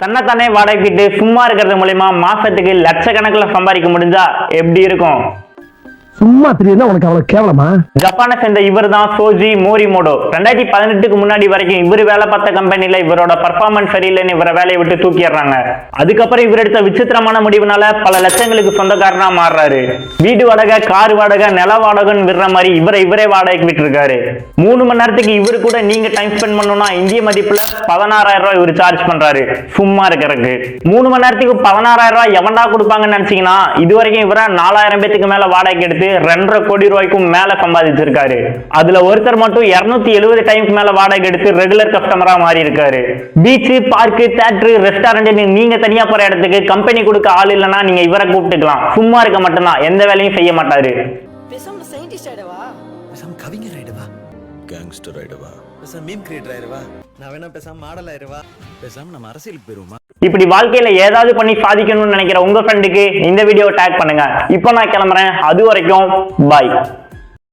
தன்னைத்தானே வாடகைக்கிட்டு சும்மா இருக்கிறது மூலயமா மாசத்துக்கு லட்சக்கணக்கில் சம்பாதிக்க முடிஞ்சா எப்படி இருக்கும்? சும்மா தெரியுதுன்னா உனக்கு அவ்வளவு கேவலமா? ஜப்பானை சேர்ந்த இவர் தான் சோஜி மோரிமோடோ ரெண்டாயிரத்தி பதினெட்டுக்கு முன்னாடி வரைக்கும் இவர் வேலை பார்த்த கம்பெனில இவரோட பர்ஃபார்மன்ஸ் சரியில்லைன்னு இவரை வேலையை விட்டு தூக்கிடுறாங்க. அதுக்கப்புறம் இவர் எடுத்த விசித்திரமான முடிவுனால பல லட்சங்களுக்கு சொந்தக்காரனா மாறுறாரு. வீடு வாடகை கார் வாடகை நில வாடகைன்னு விடுற மாதிரி இவரை இவரே வாடகைக்கு விட்டுருக்காரு. மூணு மணி நேரத்துக்கு இவர் கூட நீங்க டைம் ஸ்பெண்ட் பண்ணணும்னா இந்திய மதிப்புல பதினாறாயிரம் ரூபாய் இவர் சார்ஜ் பண்றாரு. சும்மா இருக்கிறதுக்கு. மூணு மணி நேரத்துக்கு பதினாறாயிரம் ரூபாய் எவன்டா கொடுப்பாங்கன்னு நினைச்சீங்கன்னா இது வரைக்கும் இவரை நாலாயிரம் பேத்துக்கு மேல வாடகைக்கு எடுத்து ரெண்டரை கோடி ரூபாய்க்கும் மேல சம்பாதிச்சிருக்காரு. அதுல ஒருத்தர் மட்டும் இருநூத்தி எழுபது டைம்க்கு மேல வாடகை எடுத்து ரெகுலர் கஸ்டமரா மாறி இருக்காரு பீச் பார்க்கு தேட்டரு ரெஸ்டாரண்ட் நீங்க தனியா போற இடத்துக்கு கம்பெனி கொடுக்க ஆள் இல்லைன்னா நீங்க இவரை கூப்பிட்டுக்கலாம். சும்மா இருக்க மட்டும்தான். எந்த வேலையும் செய்ய மாட்டாரு. பேசாம சயின்டிஸ்ட் ஆயிடவா? பேசாம கவிஞர் ஆயிடுவா? கேங்ஸ்டர் ஆயிடுவா? பேசாம மீம் கிரியேட்டர் ஆயிடுவா? நான் வேணா பேசாம மாடல் ஆயிடுவா? பேசாம நம்ம அரசியலுக்கு போயிருவோமா? இப்படி வாழ்க்கையில ஏதாவது பண்ணி சாதிக்கணும்னு நினைக்கிற உங்க ஃப்ரெண்டுக்கு இந்த வீடியோ டேக் பண்ணுங்க. இப்போ நான் கிளம்புறேன். அது வரைக்கும் பாய்